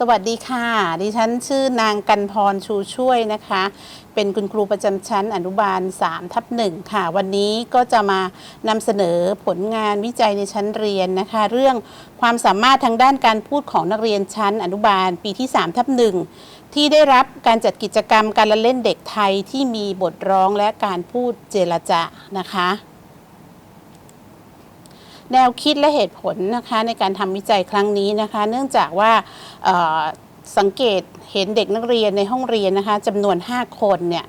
สวัสดีค่ะ ดิฉันชื่อนางกันพรชูช่วยนะคะ เป็นคุณครูประจำชั้นอนุบาล3ทับหนึ่งค่ะ วันนี้ก็จะมานำเสนอผลงานวิจัยในชั้นเรียนนะคะ เรื่องความสามารถทางด้านการพูดของนักเรียนชั้นอนุบาลปีที่3ทับหนึ่งที่ได้รับการจัดกิจกรรมการละเล่นเด็กไทยที่มีบทร้องและการพูดเจรจานะคะ แนวคิดและเหตุผลนะคะในการทำวิจัยครั้งนี้นะคะ เนื่องจากว่าสังเกตเห็นเด็กนักเรียนในห้องเรียนนะคะจำนวน 5 คนเนี่ย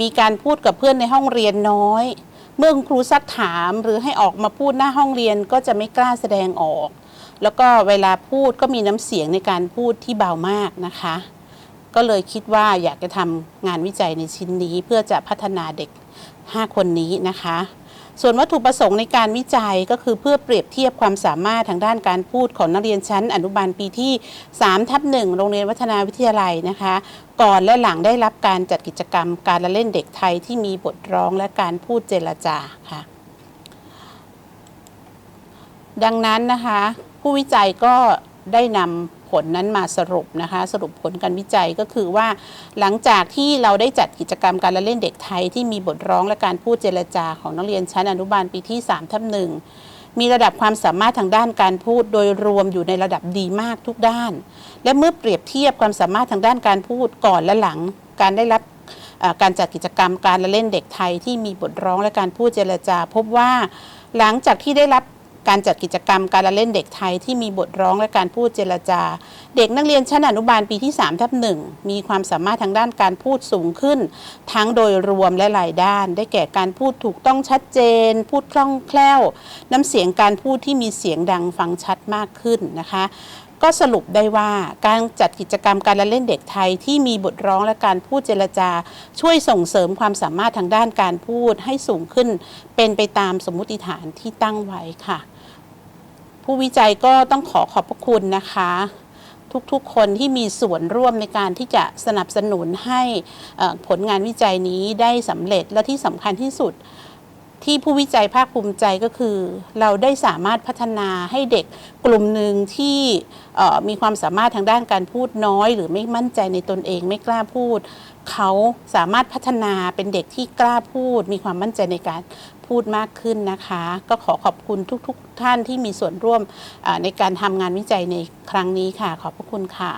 มีการพูดกับเพื่อนในห้องเรียนน้อย เมื่อคุณครูซักถามหรือให้ออกมาพูดหน้าห้องเรียนก็จะไม่กล้าแสดงออก แล้วก็เวลาพูดก็มีน้ำเสียงในการพูดที่เบามากนะคะ ก็เลยคิดว่าอยากจะทำงานวิจัยในชิ้นนี้เพื่อจะพัฒนาเด็ก 5 คนนี้นะคะ ส่วนวัตถุประสงค์ในการวิจัยก็คือเพื่อเปรียบเทียบความสามารถทางด้านการพูดของนักเรียนชั้นอนุบาลปีที่3ทับหนึ่งโรงเรียนวัฒนาวิทยาลัยนะคะ ก่อนและหลังได้รับการจัดกิจกรรม การละเล่นเด็กไทยที่มีบทร้องและการพูดเจรจาค่ะ ดังนั้นนะคะ ผู้วิจัยก็ ได้นำผลนั้นมาสรุปนะคะ สรุปผลการวิจัยก็คือว่า หลังจากที่เราได้จัดกิจกรรมการละเล่นเด็กไทย ที่มีบทร้องและการพูดเจรจาของนักเรียนชั้นอนุบาลปีที่3ทับหนึ่งมีระดับความสามารถทางด้านการพูดโดยรวมอยู่ในระดับดีมากทุกด้าน และเมื่อเปรียบเทียบความสามารถทางด้านการพูดก่อนและหลังการได้รับการจัดกิจกรรมการละเล่นเด็กไทยที่มีบทร้องและการพูดเจรจา พบว่าหลังจากที่ได้รับ การจัดกิจกรรมการละเล่นเด็กไทยที่มีบทร้องและการพูดเจรจา เด็กนักเรียนชั้นอนุบาลปีที่3ทับหนึ่งมีความสามารถทางด้านการพูดสูงขึ้น ทั้งโดยรวมและหลายด้าน ได้แก่การพูดถูกต้องชัดเจน พูดคล่องแคล่ว น้ำเสียงการพูดที่มีเสียงดังฟังชัดมากขึ้นนะคะ ก็สรุปได้ว่าการจัดกิจกรรมการละเล่นเด็กไทยที่มีบทร้องและการพูดเจรจา ช่วยส่งเสริมความสามารถทางด้านการพูดให้สูงขึ้น เป็นไปตามสมมุติฐานที่ตั้งไว้ค่ะ ผู้วิจัยก็ต้องขอขอบพระคุณนะคะ ทุกๆคนที่มีส่วนร่วมในการที่จะสนับสนุนให้ผลงานวิจัยนี้ได้สำเร็จและที่สำคัญที่สุด ที่ผู้วิจัยภาคภูมิใจก็คือ เราได้สามารถพัฒนาให้เด็กกลุ่มหนึ่งที่มีความสามารถทางด้านการพูดน้อย หรือไม่มั่นใจในตนเองไม่กล้าพูด เขาสามารถพัฒนาเป็นเด็กที่กล้าพูด มีความมั่นใจในการพูดมากขึ้นนะคะ ก็ขอขอบคุณทุกๆท่านที่มีส่วนร่วมในการทำงานวิจัยในครั้งนี้ค่ะ ขอบพระคุณค่ะ